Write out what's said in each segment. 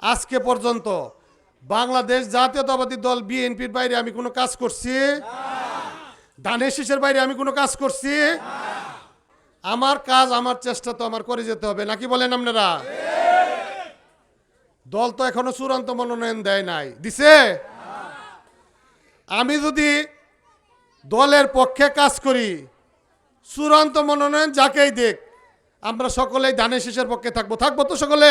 আজকে পর্যন্ত বাংলাদেশ জাতীয়তাবাদী দল বিএনপির বাইরে আমি কোনো কাজ করছি? ধানের বাইরে আমি কোনো কাজ করছি? আমার কাজ, আমার চেষ্টা তো আমার করে যেতে হবে। নাকি বলেন আপনারা? দল তো এখনও চূড়ান্ত মনোনয়ন দেয় নাই। দিছে? আমি যদি দলের পক্ষে কাজ করি, চূড়ান্ত মনোনয়ন যাকেই দেখ, আমরা সকলেই ধানের শীষের পক্ষে থাকব। থাকব তো সকলে?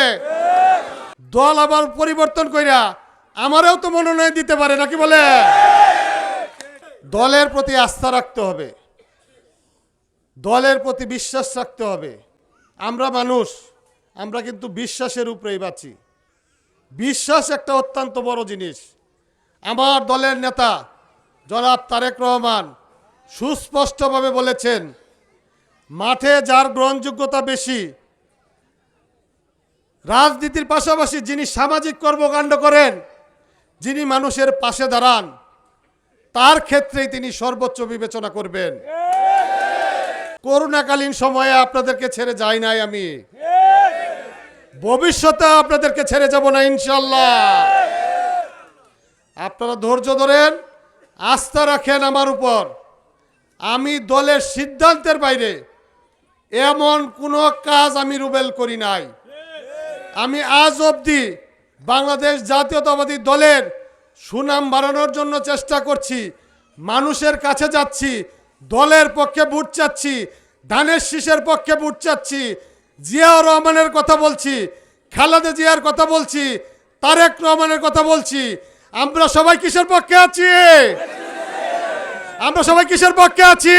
দল আবার পরিবর্তন কইরা আমারও তো মনোনয়ন দিতে পারে, নাকি বলে? দলের প্রতি আস্থা রাখতে হবে। দলের প্রতি বিশ্বাস রাখতে হবে। আমরা মানুষ, আমরা কিন্তু বিশ্বাসের উপরেই বাঁচি। বিশ্বাস একটা অত্যন্ত বড় জিনিস। আমার দলের নেতা জনাব তারেক রহমান সুস্পষ্টভাবে বলেছেন, মাঠে যার গ্রহণযোগ্যতা বেশি রাজনীতির পাশাপাশি যিনি সামাজিক কর্মকাণ্ড করেন, যিনি মানুষের পাশে দাঁড়ান, তার ক্ষেত্রেই তিনি সর্বোচ্চ বিবেচনা করবেন। করোনাকালীন সময়ে আপনাদেরকে ছেড়ে যাই নাই আমি। ভবিষ্যতে আপনাদেরকে ছেড়ে যাব না ইনশাল্লাহ আপনারা ধৈর্য ধরেন, আস্থা রাখেন আমার উপর। আমি দলের সিদ্ধান্তের বাইরে এমন কোনো কাজ আমি রুবেল করি নাই। আমি আজ অবধি বাংলাদেশ জাতীয়তাবাদী দলের সুনাম বাড়ানোর জন্য চেষ্টা করছি। মানুষের কাছে যাচ্ছি, দলের পক্ষে ভোট চাচ্ছি, ধানের শীষের পক্ষে ভোট চাচ্ছি, জিয়াউর রহমানের কথা বলছি, খালেদা জিয়ার কথা বলছি, তারেক রহমানের কথা বলছি। আমরা সবাই কিসের পক্ষে আছি? আমরা সবাই কিসের পক্ষে আছি?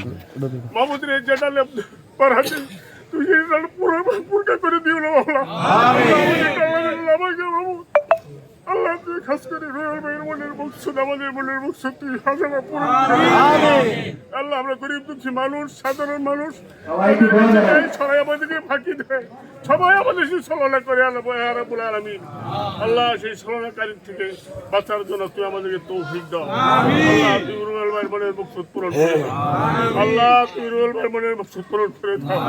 রুবেল ভাই মাহমুদের এই যেটা পারাতে তুই এটা পুরো পুরকা করে দিও না আল্লাহ তুই খাস করে রুবেল ভাইয়ের মনের মকসুদ আমাদের মনের মকসুদ তুই হাজারা পূরণ আল্লাহ আমরা গরিব দুঃখী মানুষ সাধারণ মানুষ। সবাই আমাদেরকে ফাঁকি দেয়। সবাই আমাদের সেই ছলনা করে আল্লাহ বলে আলামিন। আল্লাহ সেই ছলনাকারীর থেকে বাঁচার জন্য তুই আমাদেরকে তৌফিক দাও। আল্লাহ তুই রুবেল ভাইয়ের মনের মকসুদ পূরণ করে দাও। আল্লাহ তুমি রুবেল ভাইয়ের মনের মকসুদ পূরণ করে দাও।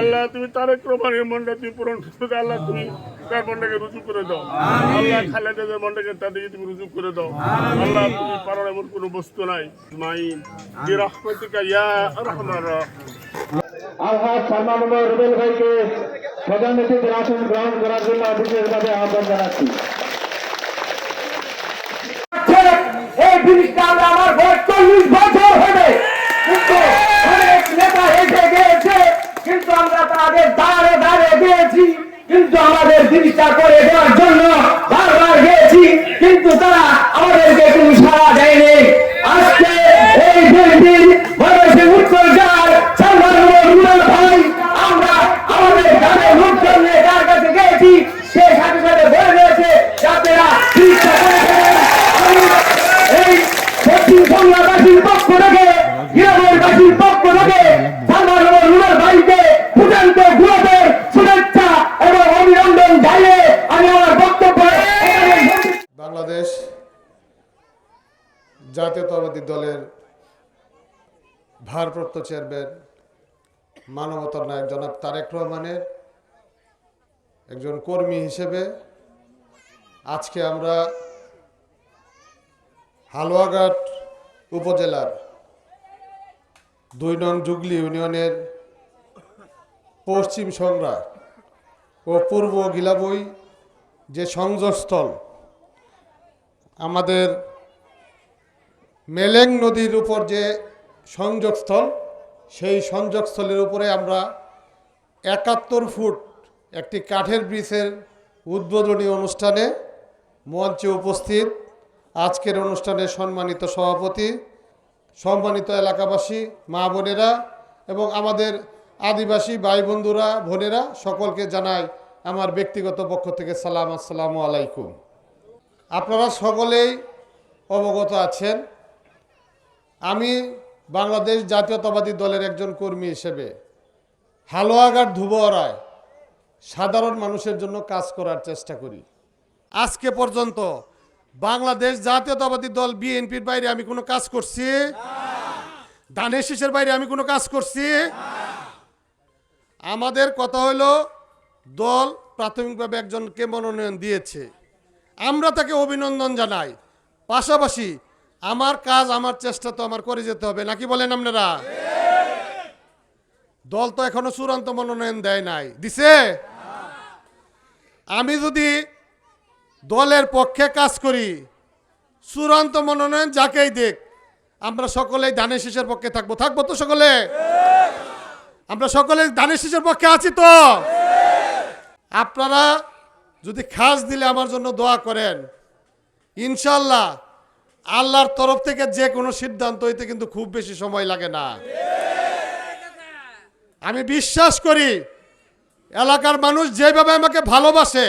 আল্লাহ তুমি তারেক রহমানের মনটা তুমি পূরণ করে দাও। আল্লাহ তুমি তার মনটাকে রুজু করে দাও। আল্লাহ খালেদাদের মনটাকে তাদেরকে তুমি রুজু করে দাও। আল্লাহ তুমি পারার এমন কোনো বস্তু নাই। মাইন যে রহমতিকা ইয়া রহমান আলহাজ সালমান রুবেল ভাইকে প্রধান অতিথির আসন গ্রহণ করার জন্য বিশেষভাবে আহ্বান জানাচ্ছি। এই জিনিসটা আমরা আমার বয়স চল্লিশ বছর হবে। কিন্তু অনেক নেতা এসে গিয়েছে কিন্তু আমরা তাদের দাঁড়ে দাঁড়ে গিয়েছি। কিন্তু আমাদের জিনিসটা করে দেওয়ার জন্য বারবার গিয়েছি কিন্তু তারা আমাদেরকে কোনো সাড়া দেয়নি আজকে এই বিল্ডিং বয়সে উত্তর যায় সালমান রুবেল ভাই আমরা আমাদের গ্রামের লোকজন নিয়ে যার কাছে গিয়েছি সে সাথে সাথে বলে দিয়েছে যাতে চিকিৎসা করে দেবেন। আমি এই পশ্চিম বাংলাবাসীর পক্ষ থেকে গ্রামেরবাসীর পক্ষ থেকে সালমান রুবেল ভাইকে ফুটান্ত গুরুদের শুভেচ্ছা এবং অভিনন্দন জানিয়ে আমি আমার বক্তব্য এখানে বাংলাদেশ জাতীয়তাবাদী দলের ভারপ্রাপ্ত চেয়ারম্যান মানবতার নায়ক জনাব তারেক রহমানের একজন কর্মী হিসেবে আজকে আমরা হালুয়াঘাট উপজেলার দুই নং জুগলি ইউনিয়নের পশ্চিম সংগ্রা ও পূর্ব গিলাবই যে সংযোগস্থল আমাদের মেলেং নদীর উপর যে সংযোগস্থল, সেই সংযোগস্থলের উপরে আমরা একাত্তর ফুট একটি কাঠের ব্রিজের উদ্বোধনী অনুষ্ঠানে মঞ্চে উপস্থিত আজকের অনুষ্ঠানে সম্মানিত সভাপতি, সম্মানিত এলাকাবাসী, মা বোনেরা এবং আমাদের আদিবাসী ভাই বন্ধুরা, বোনেরা, সকলকে জানাই আমার ব্যক্তিগত পক্ষ থেকে সালাম, আসসালামু আলাইকুম। আপনারা সকলেই অবগত আছেন আমি বাংলাদেশ জাতীয়তাবাদী দলের একজন কর্মী হিসেবে হালুয়াঘাট ধুবরায় সাধারণ মানুষের জন্য কাজ করার চেষ্টা করি। আজকে পর্যন্ত বাংলাদেশ জাতীয়তাবাদী দল বিএনপির বাইরে আমি কোনো কাজ করছি? ধানের শীষের বাইরে আমি কোনো কাজ করছি? আমাদের কথা হলো দল প্রাথমিকভাবে একজনকে মনোনয়ন দিয়েছে। আমরা তাকে অভিনন্দন জানাই। পাশাপাশি আমার কাজ, আমার চেষ্টা তো আমার করে যেতে হবে। নাকি বলেন আপনারা? দল তো এখনও চূড়ান্ত মনোনয়ন দেয় নাই। দিছে? আমি যদি দলের পক্ষে কাজ করি, চূড়ান্ত মনোনয়ন যাকেই দেখ আমরা সকলেই ধানের শীষের পক্ষে থাকব। থাকব তো সকলে? আমরা সকলে ধানের শীষের পক্ষে আছি তো? আপনারা যদি খাস দিলে আমার জন্য দোয়া করেন। ইনশাল্লাহ আল্লাহর তরফ থেকে যে কোনো সিদ্ধান্ত হইতে কিন্তু খুব বেশি সময় লাগে না। আমি বিশ্বাস করি, এলাকার মানুষ যেভাবে আমাকে ভালোবাসে,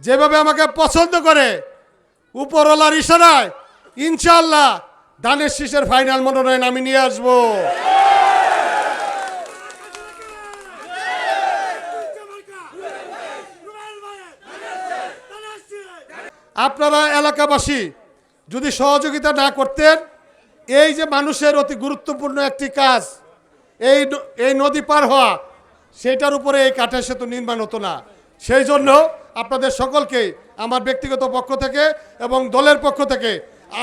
যেভাবে আমাকে পছন্দ করে, উপরওয়ালার ইশারায় ইনশাল্লাহ ধানের শীষের ফাইনাল মনোনয়ন আমি নিয়ে আসব। আপনারা এলাকাবাসী যদি সহযোগিতা না করতেন, এই যে মানুষের অতি গুরুত্বপূর্ণ একটি কাজ, এই এই নদী পার হওয়া, সেটার উপরে এই কাঠের সেতু নির্মাণ হতো না। সেই জন্য আপনাদের সকলকে, আমার ব্যক্তিগত পক্ষ থেকে এবং দলের পক্ষ থেকে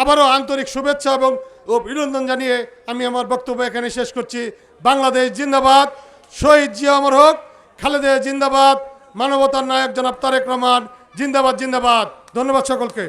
আবারও আন্তরিক শুভেচ্ছা এবং অভিনন্দন জানিয়ে আমি আমার বক্তব্য এখানে শেষ করছি। বাংলাদেশ জিন্দাবাদ। শহীদ জিয়া অমর হোক, খালেদা জিন্দাবাদ। মানবতার নায়ক জনাব তারেক রহমান, জিন্দাবাদ জিন্দাবাদ। ধন্যবাদ সকলকে।